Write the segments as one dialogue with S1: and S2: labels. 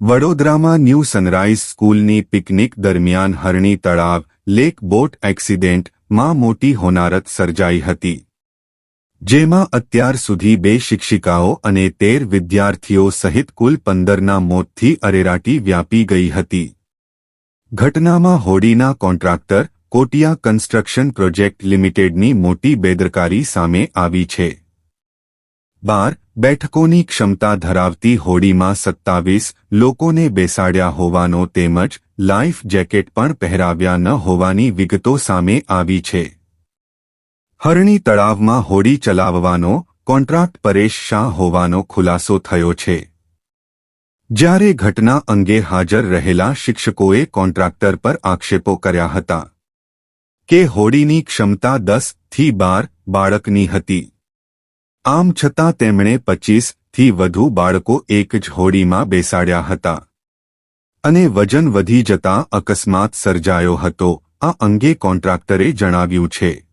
S1: વડોદરામાં new sunrise સ્કૂલની picnic દરમિયાન હરણી તળાવ, લેક બોટ એક્સિડેન્ટમાં મોટી હોનારત સર્જાઈ હતી. જેમાં અત્યાર સુધી બે શિક્ષિકાઓ અને તેર વિદ્યાર્થીઓ સહિત કુલ પંદરના મોતથી અરેરાટી વ્યાપી ગઈ હતી. ઘટનામાં હોડીના કોન્ટ્રાક્ટર, કોટિયા કન્સ્ટ્રક્શન પ્રોજેક્ટ લિમિટેડની મોટી બેદરકારી સામે આવી છે. બાર બેઠકોની ક્ષમતા ધરાવતી હોડીમાં સત્તાવીસ લોકોને બેસાડ્યા હોવાનો તેમજ લાઈફ જેકેટ પણ પહેરાવ્યા ન હોવાની વિગતો સામે આવી છે. હરણી તળાવમાં હોડી ચલાવવાનો કોન્ટ્રાક્ટ પરેશ શાહ હોવાનો ખુલાસો થયો છે. જ્યારે ઘટના અંગે હાજર રહેલા શિક્ષકોએ કોન્ટ્રાક્ટર પર આક્ષેપો કર્યા હતા કે હોડીની ક્ષમતા દસથી બાર બાળકની હતી. આમ છતાં તેમણે પચીસથી વધુ બાળકો એક જ હોડીમાં બેસાડ્યા હતા. અને વજન વધી જતા અકસ્માત સર્જાયો હતો, આ અંગે કોન્ટ્રાક્ટરે જણાવ્યું છે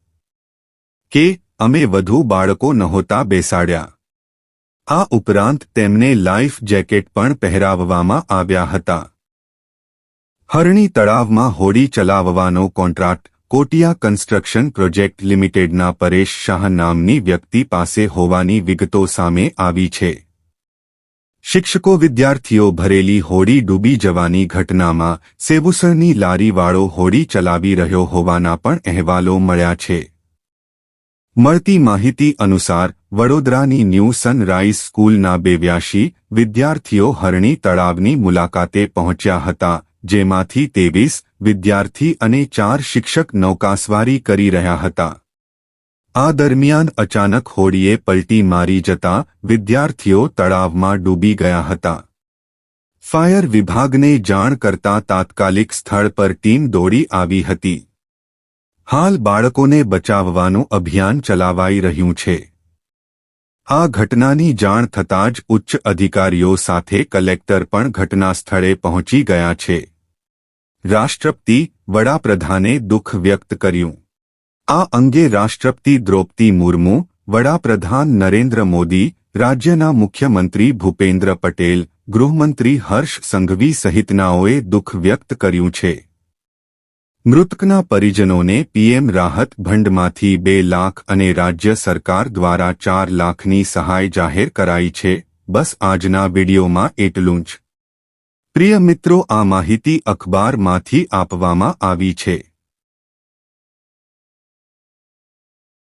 S1: કે, અમે વધુ બાળકો નહોતા બેસાડ્યા. આ ઉપરાંત તેમને લાઈફ જેકેટ પણ પહેરાવવામાં આવ્યા હતા. હરણી તળાવમાં હોડી ચલાવવાનો કોન્ટ્રાક્ટ કોટિયા કન્સ્ટ્રક્શન પ્રોજેક્ટ લિમિટેડના પરેશ શાહ નામની વ્યક્તિ પાસે હોવાની વિગતો સામે આવી છે. શિક્ષકો વિદ્યાર્થીઓ ભરેલી હોડી ડૂબી જવાની ઘટનામાં સેબુસરની લારીવાળો હોડી ચલાવી રહ્યો હોવાના પણ અહેવાલો મળ્યા છે. મળતી માહિતી અનુસાર, વડોદરાની ન્યૂ સનરાઇઝ સ્કૂલના બેવ્યાશી વિદ્યાર્થીઓ હરણી તળાવની મુલાકાતે પહોંચ્યા હતા, જેમાંથી તેવીસ વિદ્યાર્થી અને ચાર શિક્ષક નૌકાસવારી કરી રહ્યા હતા. આ દરમિયાન અચાનક હોડીએ પલટી મારી જતા વિદ્યાર્થીઓ તળાવમાં ડૂબી ગયા હતા. ફાયર વિભાગને જાણ કરતા તાત્કાલિક સ્થળ પર ટીમ દોડી આવી હતી. હાલ બાળકોને બચાવવાનું અભિયાન ચલાવાઈ રહ્યું છે. આ ઘટનાની જાણ થતાં જ ઉચ્ચ અધિકારીઓ સાથે કલેક્ટર પણ ઘટના સ્થળે પહોંચી ગયા છે. રાષ્ટ્રપતિ વડાપ્રધાને દુઃખ વ્યક્ત કર્યું. આ અંગે રાષ્ટ્રપતિ દ્રૌપદી મુર્મુ, વડાપ્રધાન નરેન્દ્ર મોદી, રાજ્યના મુખ્યમંત્રી ભૂપેન્દ્ર પટેલ, ગૃહમંત્રી હર્ષ સંઘવી સહિતનાઓએ દુઃખ વ્યક્ત કર્યું છે. મૃતકના પરિજનોને પીએમ રાહત ભંડમાંથી બે લાખ અને રાજ્ય સરકાર દ્વારા ચાર લાખની સહાય જાહેર કરાઈ છે. બસ આજના વિડીયોમાં એટલું જ. પ્રિય મિત્રો આ માહિતી અખબારમાંથી આપવામાં આવી છે.